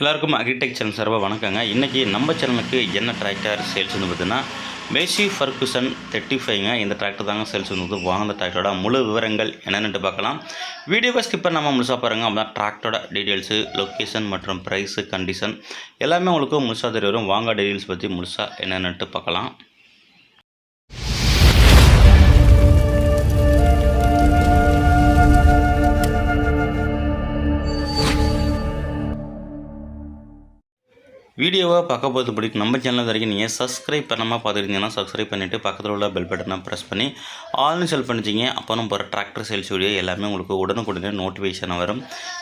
எல்லாருக்கும் agritech channel சார்பாக வணக்கங்க. இன்றைக்கி நம்ம சேனலுக்கு என்ன டிராக்டர் சேல்ஸ் வந்து பார்த்தீங்கன்னா மேசி ஃபர்குசன் தேர்ட்டி ஃபைவ்ங்க இந்த டிராக்டர் தாங்க சேல்ஸ் வந்து வாங்கின டிராக்டரோட முழு விவரங்கள் என்னென்னு பார்க்கலாம். வீடியோவை ஸ்கிப்பர் நம்ம முழுசாக பாருங்கள் அப்போ தான் டிராக்டரோட டீட்டெயில்ஸு லொக்கேஷன் மற்றும் ப்ரைஸு கண்டிஷன் எல்லாமே உங்களுக்கு முழுசாக தெரிய வரும் வாங்க டீட்டெயில்ஸ் பற்றி முழுசாக என்னென்னுட்டு பார்க்கலாம். வீடியோவை பார்க்க போகிறது பிடிக்கும். நம்ம சேனல் வரைக்கும் நீங்கள் சப்ஸ்கிரைப் பண்ணாமல் பார்த்துருந்தீங்கன்னா சப்ஸ்கிரைப் பண்ணிவிட்டு பக்கத்தில் உள்ள பெல் பட்டனை ப்ரெஸ் பண்ணி ஆல்னு செல் பண்ணிச்சிங்க அப்போ நம்ம போகிற டிராக்டர் சேல்ஸ் வீடியோ எல்லாமே உங்களுக்கு உடனுக்குடனே நோட்டிஃபிகேஷன் வரும்.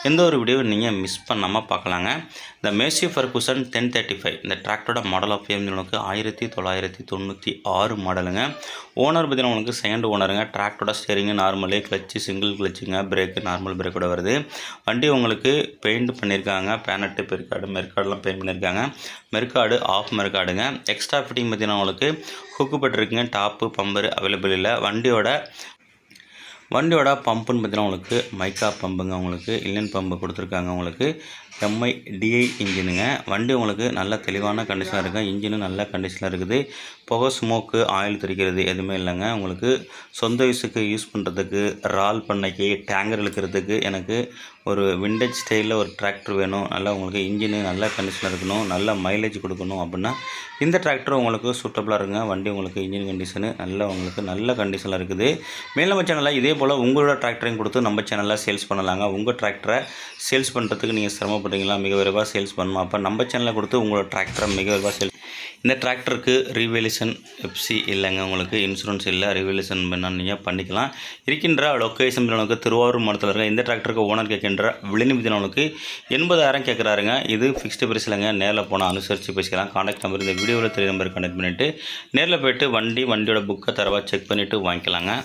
எந்த ஒரு வீடியோவை நீங்கள் மிஸ் பண்ணாமல் பார்க்கலாங்க. இந்த Massey Ferguson ten thirty five இந்த டிராக்டரோட மாடல் ஆஃப் ஃபேம் உங்களுக்கு ஆயிரத்தி தொள்ளாயிரத்தி தொண்ணூற்றி ஆறு மாடலுங்க ஓனர் பார்த்தீங்கன்னா உங்களுக்கு செகண்ட் ஓனருங்க டிராக்டரோட ஸ்டேரிங்கு நார்மலு கிளச்சு சிங்கிள் கிளச்சுங்க பிரேக்கு நார்மல் பிரேக்கோட வருது. வண்டி உங்களுக்கு பெயிண்ட் பண்ணியிருக்காங்க பேனட்டு பெருக்காடு மெருக்காடுலாம் பெயிண்ட் பண்ணியிருக்காங்க மெருக்காடு ஆஃப் மெருக்காடுங்க. எக்ஸ்ட்ரா ஃபிட்டிங் பார்த்தீங்கன்னா உங்களுக்கு ஹுக்கு பட்டிருக்குங்க. டாப்பு பம்பர் அவைலபிள் இல்லை. வண்டியோட வண்டியோட பம்புன்னு பார்த்தீங்கன்னா உங்களுக்கு மைக்கா பம்புங்க உங்களுக்கு இல்லன் பம்பு கொடுத்துருக்காங்க உங்களுக்கு. எம்ஐ டிஐ இன்ஜினுங்க வண்டி உங்களுக்கு நல்ல தெளிவான கண்டிஷனாக இருக்குது இன்ஜினும் நல்ல கண்டிஷனாக இருக்குது. புகை ஸ்மோக்கு ஆயில் தெரிக்கிறது எதுவுமே இல்லைங்க. உங்களுக்கு சொந்த யூஸுக்கு யூஸ் பண்ணுறதுக்கு ரால் பண்ணைக்கு டேங்கர் இழுக்கிறதுக்கு எனக்கு ஒரு விண்டேஜ் ஸ்டைலில் ஒரு டிராக்டர் வேணும். நல்லா உங்களுக்கு இன்ஜினு நல்ல கண்டிஷனில் இருக்கணும். நல்ல மைலேஜ் கொடுக்கணும் அப்படின்னா இந்த டிராக்டர் உங்களுக்கு சூட்டபுளாக இருக்குங்க. வண்டி உங்களுக்கு இன்ஜின் கண்டிஷனு நல்ல உங்களுக்கு நல்ல கண்டிஷனில் இருக்குது. மேலும் சேனலில் இதே போல் உங்களோட டிராக்டரையும் கொடுத்து நம்ம சேனலில் சேல்ஸ் பண்ணலாங்க. உங்கள் டிராக்டரை சேல்ஸ் பண்ணுறதுக்கு நீங்கள் சிரமப்படுறீங்களா? மிக விரைவாக சேல்ஸ் பண்ணணும். அப்போ நம்ம சேனலில் கொடுத்து உங்களோட டிராக்டரை மிக விரைவாக சேல்ஸ் இந்த டிராக்டருக்கு ரீவேலேஷன் எஃப்சி இல்லைங்க உங்களுக்கு. இன்சூரன்ஸ் இல்லை. ரீவேலேஷன் வேணால் நீங்கள் பண்ணிக்கலாம். இருக்கின்ற லொக்கேஷன் உங்களுக்கு திருவாரூர் மாவட்டத்தில் இருக்க இந்த டிராக்டருக்கு ஓனர் கேட்கின்ற விளைநிதினவனுக்கு எண்பதாயிரம் கேட்குறாருங்க. இது ஃபிக்ஸ்டு பிரைஸ் இல்லைங்க. நேரில் போனால் அனுசரித்து பேசிக்கலாம். காண்டாக்ட் நம்பர் இந்த வீடியோவில் தெரிய நம்பர் கனெக்ட் பண்ணிவிட்டு நேரில் போயிட்டு வண்டி வண்டியோட புக்கை தரவாக செக் பண்ணிவிட்டு வாங்கிக்கலாங்க.